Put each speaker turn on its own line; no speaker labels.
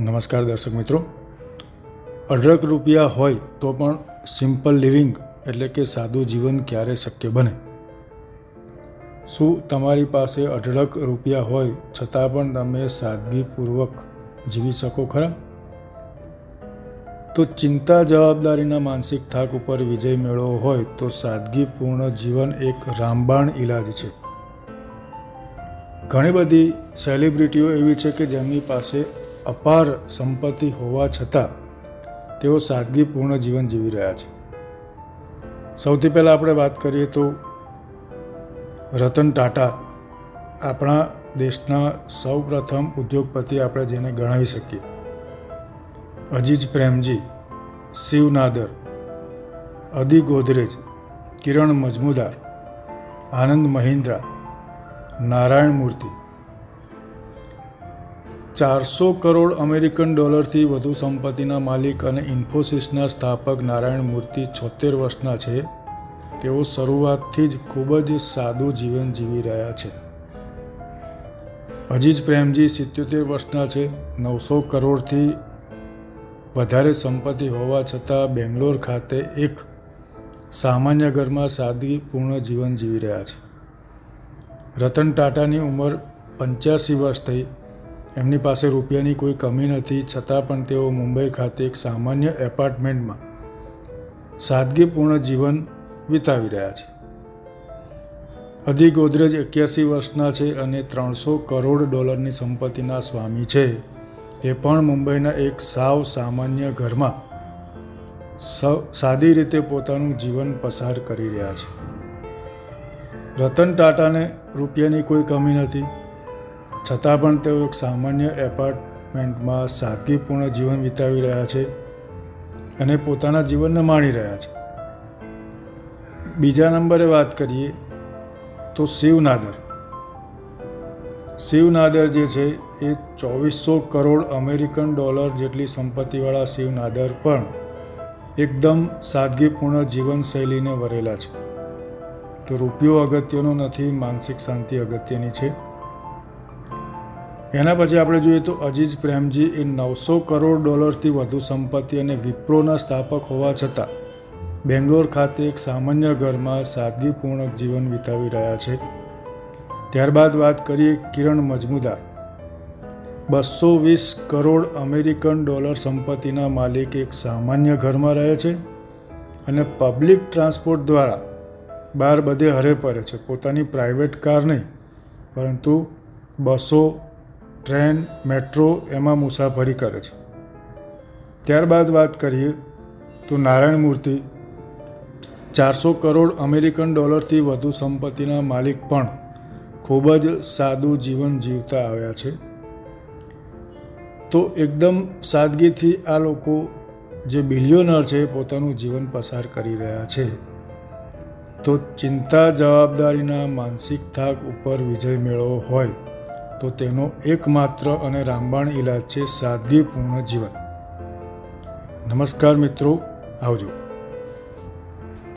નમસ્કાર દર્શક મિત્રો. અઢળક રૂપિયા હોય તો પણ સિમ્પલ લિવિંગ એટલે કે સાદું જીવન ક્યારે શક્ય બને? શું તમારી પાસે અઢળક રૂપિયા હોય છતાં પણ તમે સાદગીપૂર્વક જીવી શકો ખરા? તો ચિંતા જવાબદારીના માનસિક થાક ઉપર વિજય મેળવવો હોય તો સાદગીપૂર્ણ જીવન એક રામબાણ ઈલાજ છે. ઘણી બધી સેલિબ્રિટીઓ એવી છે કે જેમની પાસે અપાર સંપત્તિ હોવા છતાં તેઓ સાદગીપૂર્ણ જીવન જીવી રહ્યા છે. સૌથી પહેલાં આપણે વાત કરીએ તો રતન ટાટા આપણા દેશના સૌપ્રથમ ઉદ્યોગપતિ આપણે જેને ગણાવી શકીએ. અજીજ પ્રેમજી, શિવ નાદર, અદી ગોદરેજ, કિરણ મજમુદાર, આનંદ મહિન્દ્રા, નારાયણ મૂર્તિ ચારસો કરોડ અમેરિકન ડોલરથી વધુ સંપત્તિના માલિક અને ઇન્ફોસિસના સ્થાપક નારાયણ મૂર્તિ છોતેર વર્ષના છે. તેઓ શરૂઆતથી જ ખૂબ જ સાદું જીવન જીવી રહ્યા છે. અજીજ પ્રેમજી સિત્યોતેર વર્ષના છે. નવસો કરોડથી વધારે સંપત્તિ હોવા છતાં બેંગ્લોર ખાતે એક સામાન્ય ઘરમાં સાદગીપૂર્ણ જીવન જીવી રહ્યા છે. રતન ટાટાની ઉંમર પંચ્યાસી વર્ષ થઈ. એમની પાસે રૂપિયાની કોઈ કમી નથી, છતાં પણ તેઓ મુંબઈ ખાતે એક સામાન્ય એપાર્ટમેન્ટમાં સાદગીપૂર્ણ જીવન વિતાવી રહ્યા છે. અધિ ગોદરેજ એક્યાસી વર્ષના છે અને ત્રણસો કરોડ ડોલરની સંપત્તિના સ્વામી છે. એ પણ મુંબઈના એક સાવ સામાન્ય ઘરમાં સાદી રીતે પોતાનું જીવન પસાર કરી રહ્યા છે. રતન ટાટાને રૂપિયાની કોઈ કમી નથી. છતાં પણ તેઓ એક સામાન્ય એપાર્ટમેન્ટમાં સાદગીપૂર્ણ જીવન વિતાવી રહ્યા છે અને પોતાના જીવનને માણી રહ્યા છે. બીજા નંબરે વાત કરીએ તો શિવનાદર. શિવનાદર જે છે એ ચોવીસો કરોડ અમેરિકન ડોલર જેટલી સંપત્તિવાળા શિવનાદર પણ એકદમ સાદગીપૂર્ણ જીવનશૈલીને વરેલા છે. તો રૂપિયો અગત્યનો નથી, માનસિક શાંતિ અગત્યની છે. એના પછી આપણે જોઈએ તો અજીજ પ્રેમજી એ નવસો કરોડ ડોલરથી વધુ સંપત્તિ અને વિપ્રોના સ્થાપક હોવા છતાં બેંગ્લોર ખાતે એક સામાન્ય ઘરમાં સાદગીપૂર્ણ જીવન વિતાવી રહ્યા છે. ત્યારબાદ વાત કરીએ કિરણ મજમુદાર. બસો વીસ કરોડ અમેરિકન ડોલર સંપત્તિના માલિક એક સામાન્ય ઘરમાં રહે છે અને પબ્લિક ટ્રાન્સપોર્ટ દ્વારા બાર બધે હરે ફરે છે. પોતાની પ્રાઇવેટ કાર નહીં, પરંતુ બસો ટ્રેન, મેટ્રો એમાં મુસાફરી કરે છે. ત્યારબાદ વાત કરીએ તો નારાયણ મૂર્તિ ચારસો કરોડ અમેરિકન ડોલરથી વધુ સંપત્તિના માલિક પણ ખૂબ જ સાદું જીવન જીવતા આવ્યા છે. તો એકદમ સાદગીથી આ લોકો જે બિલિયોનર છે પોતાનું જીવન પસાર કરી રહ્યા છે. તો ચિંતા જવાબદારીના માનસિક થાક ઉપર વિજય મેળવવો હોય તો તેનો એકમાત્ર અને રામબાણ ઈલાજ છે સાદગીપૂર્ણ જીવન. નમસ્કાર મિત્રો આવજો.